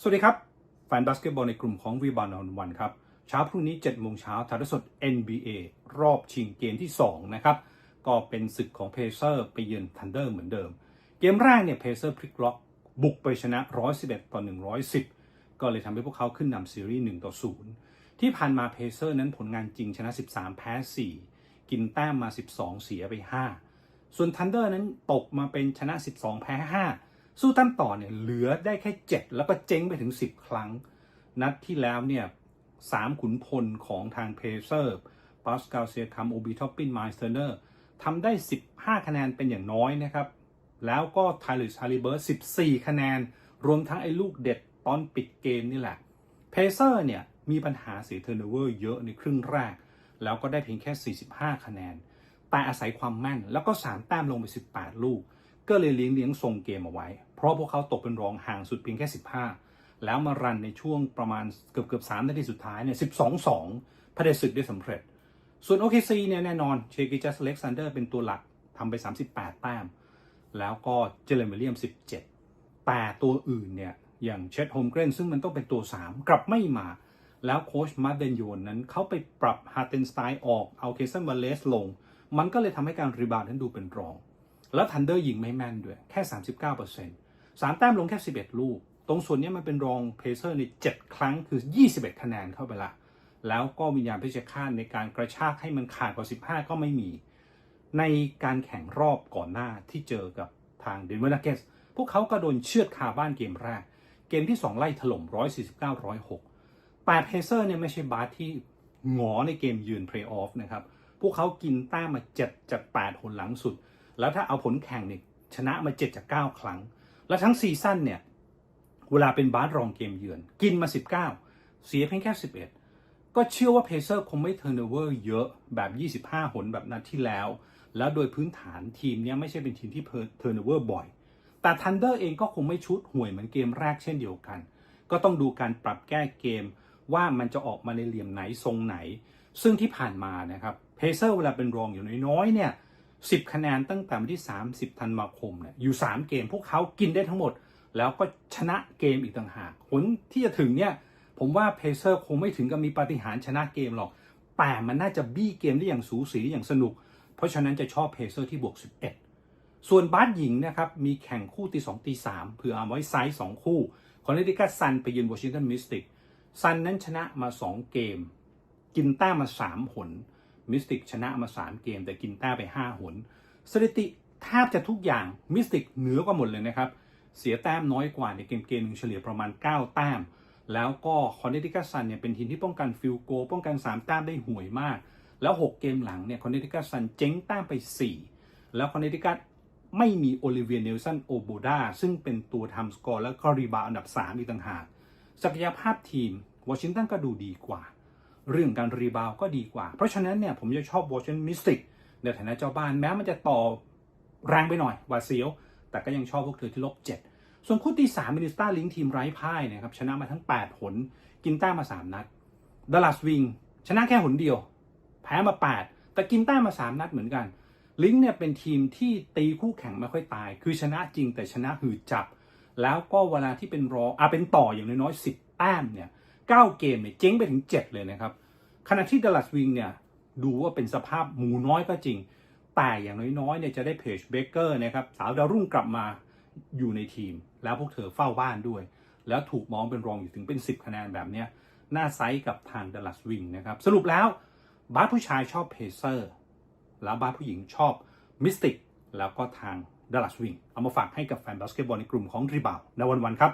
สวัสดีครับ แฟนบาสเกตบอลในกลุ่มของวีบานอนวันครับ เช้าพรุ่งนี้7โมงเช้าถ่ายทอดสด NBA รอบชิงเกมที่ 2 นะครับ ก็เป็นศึกของเพเซอร์ไปเยือนทันเดอร์เหมือนเดิม เกมแรกเนี่ยเพเซอร์พลิกล็อก บุกไปชนะ 111 ต่อ 110 ก็เลยทำให้พวกเขาขึ้นนำซีรีส์1ต่อ0ที่ผ่านมาเพเซอร์นั้นผลงานจริงชนะ 13 แพ้ 4 กินแต้มมา 12 เสียไป 5 ส่วนทันเดอร์นั้นตกมาเป็นชนะ 12 แพ้ 5 สู้แต้มต่อเนี่ยเหลือได้แค่ 7 แล้วก็เจ๊งไปถึง 10 ครั้ง นัดที่แล้วเนี่ยสามขุนพลของทางเพเซอร์ปาสกาลเซียคัมโอบีท็อปปินไมสเตอร์เนอร์ทำได้ 15 คะแนนเป็นอย่างน้อยนะครับ แล้วก็ไทลิสฮาริเบิร์ต14 คะแนน รวมทั้งไอ้ลูกเด็ดตอนปิดเกมนี่แหละเพเซอร์เนี่ยมีปัญหาเสียเทอร์โนเวอร์เยอะในครึ่งแรก แล้วก็ได้เพียงแค่ 45 คะแนน แต่อาศัยความแม่นแล้วก็3แต้มลงไป 18 ลูก ก็เลยเลี้ยงเลี้ยงทรงเกมเอาไว้ เพราะพวกเขาตกเป็นรองห่างสุดเพียงแค่ 15 แล้วมารันในช่วงประมาณเกือบเกือบ3นาทีสุดท้ายเนี่ย12-2พระเดศึกได้สำเร็จ ส่วน OKC เนี่ยแน่นอนเชกิจัสเล็กซานเดอร์เป็นตัวหลักทำไป 38 แต้ม แล้วก็เจเลนเวลเลียม 17 แต่ตัวอื่นเนี่ยอย่างเชดโฮมเกรนซึ่งมันต้องเป็นตัว 3 กลับไม่มา แล้วโค้ชมาร์เดนโยนนั้นเขาไปปรับฮาร์เทนสไตน์ออกเอาเคซันวาเลสลง มันก็เลยทำให้การรีบาวด์นั้นดูเป็นรอง แล้วทันเดอร์ยิงไม่แม่นด้วย แค่ 39% 3แต้มลงแค่ 11 ลูก ตรงส่วนนี้มันเป็นรองเพเซอร์ใน 7 ครั้งคือ 21 คะแนนเข้าไปละ แล้วก็วิญญาณเพชฌฆาตในการกระชากให้มันขาดกว่า 15 ก็ไม่มี ในการแข่งรอบก่อนหน้าที่เจอกับทางเดนเวอร์นักเกสพวกเขาก็โดนเชือดคาบ้านเกมแรก เกมที่ 2 ไล่ถล่ม 149-106 แต่เพเซอร์เนี่ยไม่ใช่บาสที่หงอในเกมยืนเพลย์ออฟนะครับ พวกเขากินแต้มมา7จาก8หนหลังสุด แล้วถ้าเอาผลแข่งเนี่ยชนะมา7จาก9ครั้ง แล้วทั้งซีซั่นเนี่ย เวลาเป็นบาสรองเกมเยือน กินมา 19 เสียเพียงแค่ 11 ก็เชื่อว่าเพเซอร์คงไม่เทอร์เนเวอร์เยอะแบบ 25 หนแบบนัดที่แล้ว แล้วโดยพื้นฐานทีมเนี้ยไม่ใช่เป็นทีมที่เทอร์เนเวอร์บ่อย แต่ทันเดอร์เองก็คงไม่ชุดห่วยเหมือนเกมแรกเช่นเดียวกัน ก็ต้องดูการปรับแก้เกมว่ามันจะออกมาในเหลี่ยมไหนทรงไหน ซึ่งที่ผ่านมานะครับเพเซอร์เวลาเป็นรองอยู่น้อยๆเนี่ย 10 คะแนนตั้งแต่วันที่ 30 ธันวาคมเนี่ยอยู่ 3 เกมพวกเขากินได้ทั้งหมด แล้วก็ชนะเกมอีกต่างหากผลที่จะถึงเนี่ยผมว่าเพเซอร์คงไม่ถึงกับมีปาฏิหาริย์ชนะเกมหรอก แต่มันน่าจะบี้เกมได้อย่างสูสีอย่างสนุก เพราะฉะนั้นจะชอบเพเซอร์ที่บวก 11 ส่วนบาสหญิงนะครับมีแข่งคู่ตี2ตี3เผื่อเอาไว้ไซส์2คู่คอนเนติคัตซันไปยืนวอชิงตันมิสติกซันนั้นชนะมา 2 เกม กินแต้มมา3หน มิสติกชนะมา 3 เกม แต่กินแต้มไป 5 หน สถิติแทบจะทุกอย่างมิสติกเหนือกว่าหมดเลยนะครับ เสียแต้มน้อยกว่าในเกมเกมหนึ่งเฉลี่ยประมาณ 9 แต้ม แล้วก็คอนเนติคัตซันเนี่ยเป็นทีมที่ป้องกันฟิลโก ป้องกัน 3 แต้มได้ห่วยมาก แล้ว 6 เกมหลังเนี่ยคอนเนติคัตซันเจ๊งแต้มไป 4 แล้วคอนเนติคัตไม่มีโอลิเวียเนลสันโอโบดาซึ่งเป็นตัวทำสกอร์แล้วก็รีบาวด์อันดับ 3 อีกต่างหากศักยภาพทีมวอชิงตันก็ดูดีกว่า เรื่องการรีบาวก็ดีกว่า เพราะฉะนั้นเนี่ยผมจะชอบวอชิงตันมิสติกในฐานะเจ้าบ้านแม้มันจะต่อแรงไปหน่อยหวาเสียว แต่ก็ยังชอบพวกเธอที่ลบ7ส่วนคู่ที่3มินิสตาลิงทีมไร้พ่ายนะครับชนะมาทั้ง 8 หน กินแต้มมา 3 นัดดัลลัสวิงชนะแค่หนเดียว แพ้มา 8 แต่กินแต้มมา 3 นัดเหมือนกัน ลิงเนี่ยเป็นทีมที่ตีคู่แข่งไม่ค่อยตาย คือชนะจริงแต่ชนะหืดจับ แล้วก็เวลาที่เป็นรออะเป็นต่ออย่างน้อยๆ10แต้มเนี่ย 9 เกมเนี่ยเจ๊งไปถึง 7 เลยนะครับ ขณะที่ดัลลัสวิงเนี่ยดูว่าเป็นสภาพหมูน้อยก็จริง แต่อย่างน้อยๆเนี่ยจะได้เพจเบเกอร์นะครับสาวดาวรุ่งกลับมาอยู่ในทีม แล้วพวกเธอเฝ้าบ้านด้วย แล้วถูกมองเป็นรองอยู่ถึงเป็น 10 คะแนนแบบเนี้ยน่าไซส์กับทางดัลลัสวิงนะครับสรุปแล้วบาสผู้ชายชอบเพเซอร์แล้วบาสผู้หญิงชอบมิสติกแล้วก็ทางดัลลัสวิงเอามาฝากให้กับแฟนบาสเกตบอลในกลุ่มของรีบาวในวันๆครับ